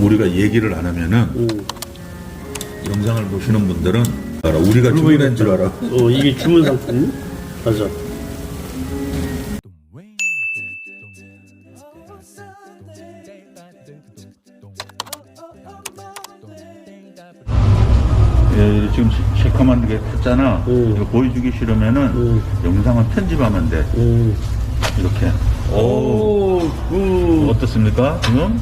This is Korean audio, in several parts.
우리가 얘기를 안 하면은 음. 영상을 보시는 분들은 알아. 우리가 주문한 줄 알아. 어, 이게 주문 상품. 맞아. 예, 지금 시- 시커먼 게 탔잖아. 음. 이거 보여주기 싫으면은 음. 영상은 편집하면 돼. 음. 이렇게. 오, 오, 굿. 어떻습니까? 지금?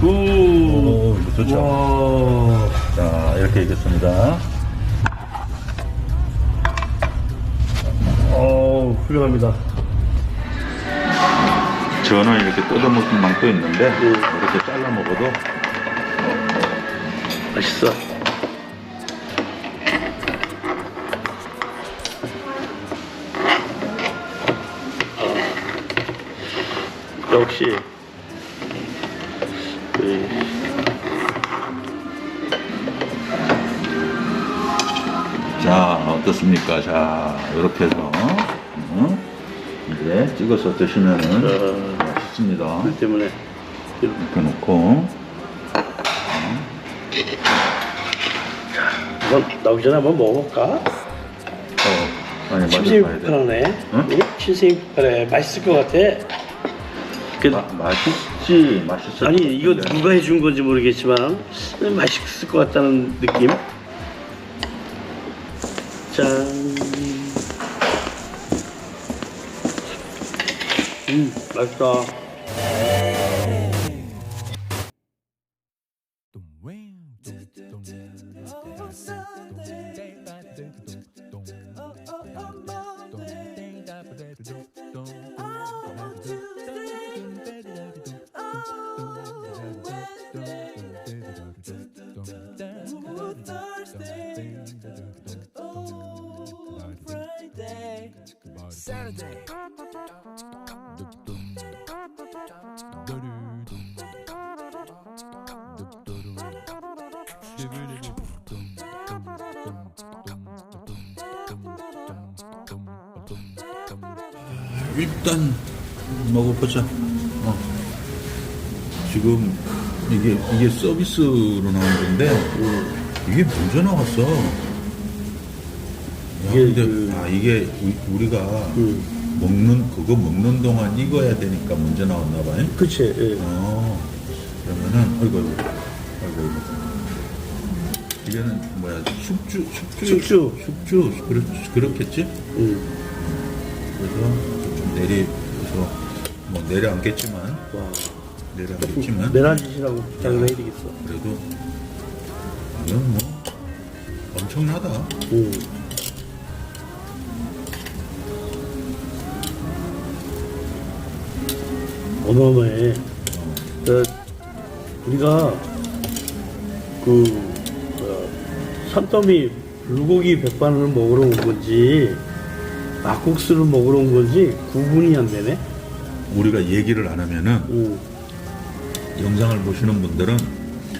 굿. 오, 이거 좋죠. 와. 자, 이렇게 익겠습니다. 어, 훌륭합니다. 저는 이렇게 뜯어 먹는 망도 있는데 음. 이렇게 잘라 먹어도 맛있어. 역시 어떻습니까? 자 이렇게 해서 음, 이제 찍어서 드시면은 어, 맛있습니다. 그 때문에 이렇게 놓고 한번 나오기 전에 한번 먹어볼까? 어, 아니 침샘이 봐야 돼. 불편하네. 응? 응? 침샘이 불편해. 맛있을 것 같아. 그, 마, 맛있지 맛있어. 아니 이거 누가 해준 건지 모르겠지만 맛있을 것 같다는 느낌. 짠. 음 맛있다. 일단 먹어보자. 어. 지금 이게 이게 서비스로 나온 건데 이게 먼저 나왔어. 야, 이게 근데 그- 아 이게 우- 우리가 음. 먹는 그거 먹는 동안 익어야 되니까 먼저 나왔나 봐요. 그치. 예. 어 그러면은 아이고 아이고 아이고 아이고 이거는 뭐야 숙주 숙주 숙주. 숙주 그렇, 그렇겠지? 음. 그래서 좀 내리서 뭐 내려앉겠지만 와. 내려앉겠지만 메라지시라고 부탁을 해야 되겠어. 그래도 이건 뭐 엄청나다. 음. 어마어마해. 그, 우리가 그 산더미 불고기 백반을 먹으러 온 건지 막국수를 먹으러 온 건지 구분이 안 되네. 우리가 얘기를 안 하면은 음. 영상을 보시는 분들은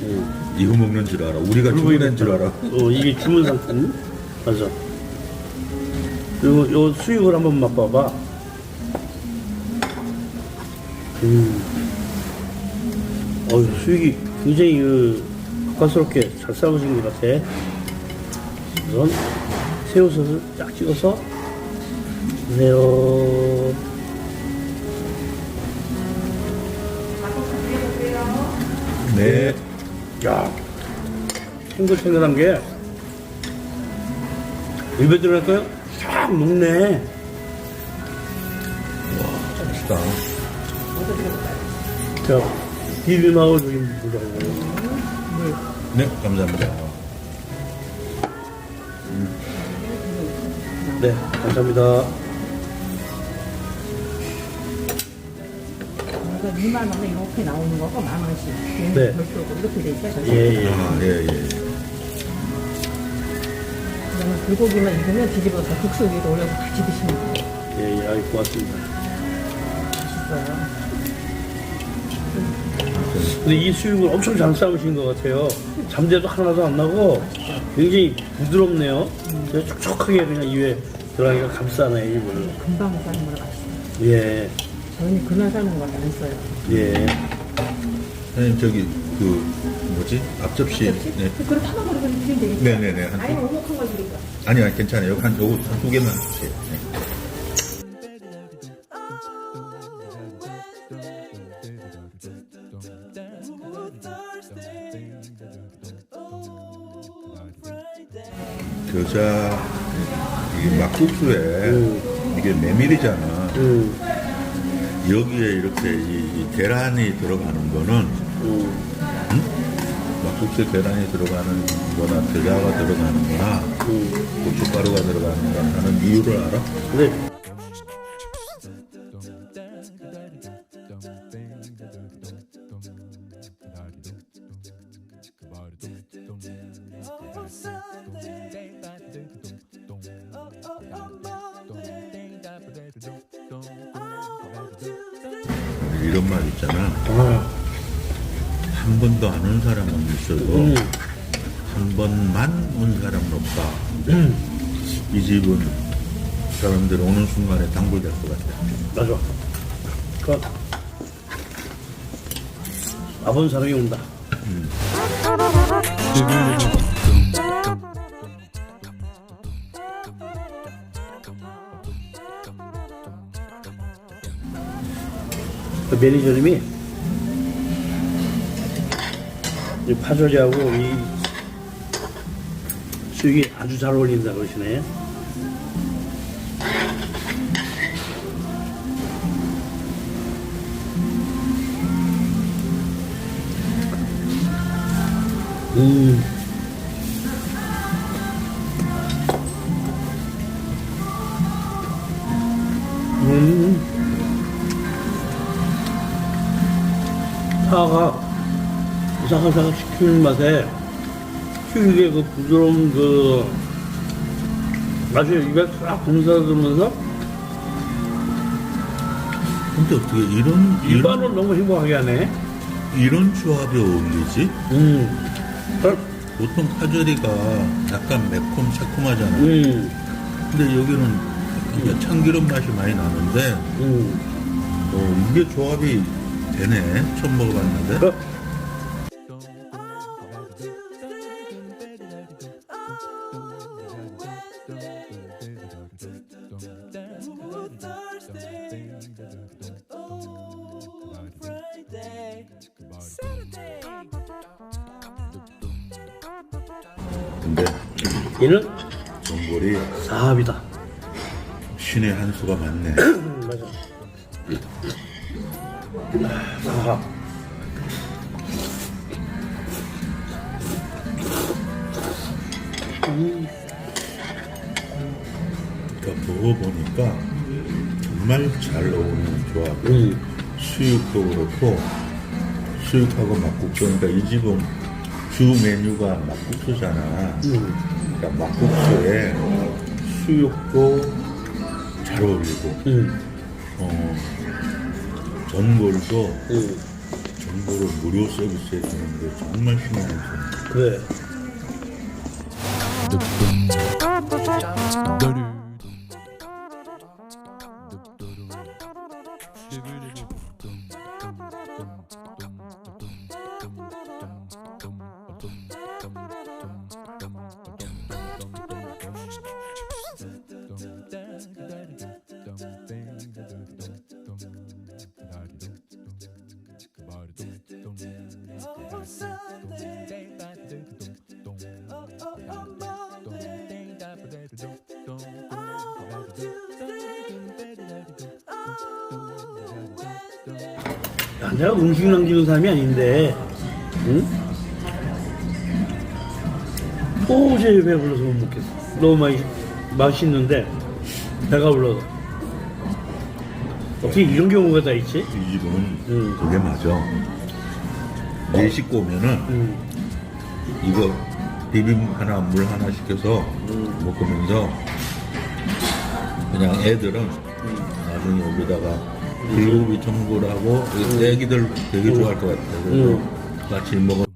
음. 이거 먹는 줄 알아. 우리가 주문한 줄 알아. 어, 이게 주문 상품. 맞아. 그리고 요 수육을 한번 맛봐봐. 음. 어휴, 수육이 굉장히 그, 겉스럽게 잘 삶으신 것 같아. 우선, 새우젓을 쫙 찍어서, 주세요. 네. 야, 탱글탱글한 게 입에 들어갈까요? 싹 녹네. 맛있다. 자, 비빔하고 좀 보자고. 네, 감사합니다. 네, 감사합니다. 이거 2만 원에 이렇게 나오는 거고 만 원씩 네. 별도로 이렇게 돼 있어요. 예, 예. 아, 예, 예. 그러면 불고기만 익으면 뒤집어서 국수 위로 올려서 같이 드시면 돼요. 예, 예, 아이, 고맙습니다. 맛있어요. 근데 이 수육을 엄청 잘 삶으신 것 같아요. 잠재도 하나도 안 나고 굉장히 부드럽네요. 그냥 촉촉하게 그냥 입에 들어가니까 감싸네, 입을. 금방 삶은 거라 맛있어요. 예, 저희는 그날 삶은 걸 안 써요. 예. 선생님, 저기, 그 뭐지 앞접시 네. 그걸 타먹으러 드리면 되겠다. 네네네 한 아니면 두, 오목한 걸 드릴까? 아니 아니 괜찮아요 한 요거 한두 개만 주세요 겨자 이게 막국수에 이게 메밀이잖아 음, 여기에 이렇게 이, 이 계란이 들어가는 거는 음, 막국수에 계란이 들어가는 거나 겨자가 들어가는 거나 음. 고춧가루가 들어가는 거나 하는 이유를 알아? 네. 한 번도 안 온 사람은 있어도 음, 한 번만 온 사람은 없다 음, 이 집은 사람들 오는 순간에 단골 될 것 같아 맞아. 그, 와본 사람이 온다. 그 매니저님이 이 파절이하고 이 수육이 아주 잘 어울린다 그러시네. 음. 음. 사각사각 시키는 맛에 수육의 그 부드러운 그 맛이 입에 싹 공사들면서 근데 어떻게 이런 이런, 입안을 너무 행복하게 하네. 이런 조합이 어울리지? 음. 어, 보통 파절이가 약간 매콤 새콤하잖아 음. 근데 여기는 약간 그 참기름 맛이 많이 나는데 음. 어, 이게 조합이 되네 처음 먹어봤는데 그, 근데 얘는 전골이 사합이다. 신의 한 수가 많네 음, 맞아. 사합. 그러니까 먹어보니까 정말 잘 어울리는 조합 음. 수육도 그렇고 수육하고 막국수 그러니까 이 집은 주 메뉴가 막국수잖아 음. 그러니까 막국수에 수육도 잘 어울리고 음. 어, 전골도 음. 전골을 무료 서비스해 주는데 정말 신의 한 수. 그래. 내가 음식 남기는 사람이 아닌데, 응? 도저히 배불러서 못 먹겠어. 너무 많이, 맛있는데, 배가 불러서. 어떻게 이런 경우가 다 있지? 이 집은 음. 그게 맞아. 네 식구 오면은 음, 이거 비빔 하나 물 하나 시켜서 먹으면서 그냥 애들은 나중에 여기다가 불고기 전골하고 애기들 되게 좋아할 것 같아. 그래서 같이 먹어.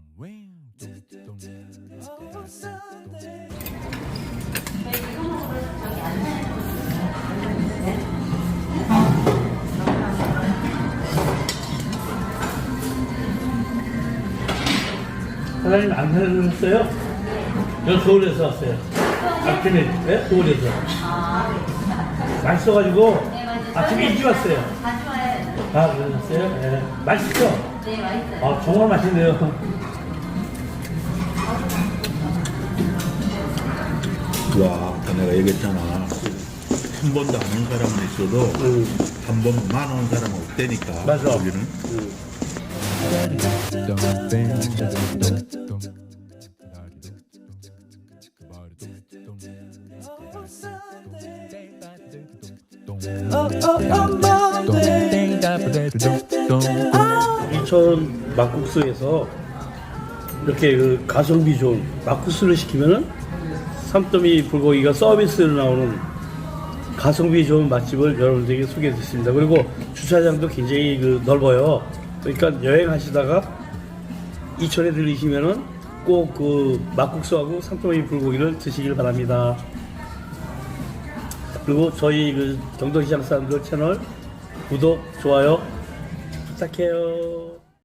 사장님 안 사셨어요? 저 서울에서 왔어요. 아침에, 네? 서울에서. 맛있어가지고 아침에 일찍 왔어요. 다. 아, 그러셨어요? 네. 맛있죠? 네, 맛있어요. 아, 정말 맛있네요. 와, 아까 내가 얘기했잖아. 한 번도 안 온 사람은 있어도 음, 한 번만 온 사람은 없다니까. 맞아. 거기는. 이천 막국수에서 이렇게 그 가성비 좋은 막국수를 시키면은 삼점이 불고기가 서비스로 나오는 가성비 좋은 맛집을 여러분들에게 소개해 드렸습니다. 그리고 주차장도 굉장히 그 넓어요. 그러니까 여행하시다가 이천에 들리시면은 꼭 그 막국수하고 삼점이 불고기를 드시길 바랍니다. 그리고 저희 그 경동시장 사람들 채널 구독, 좋아요 부탁해요.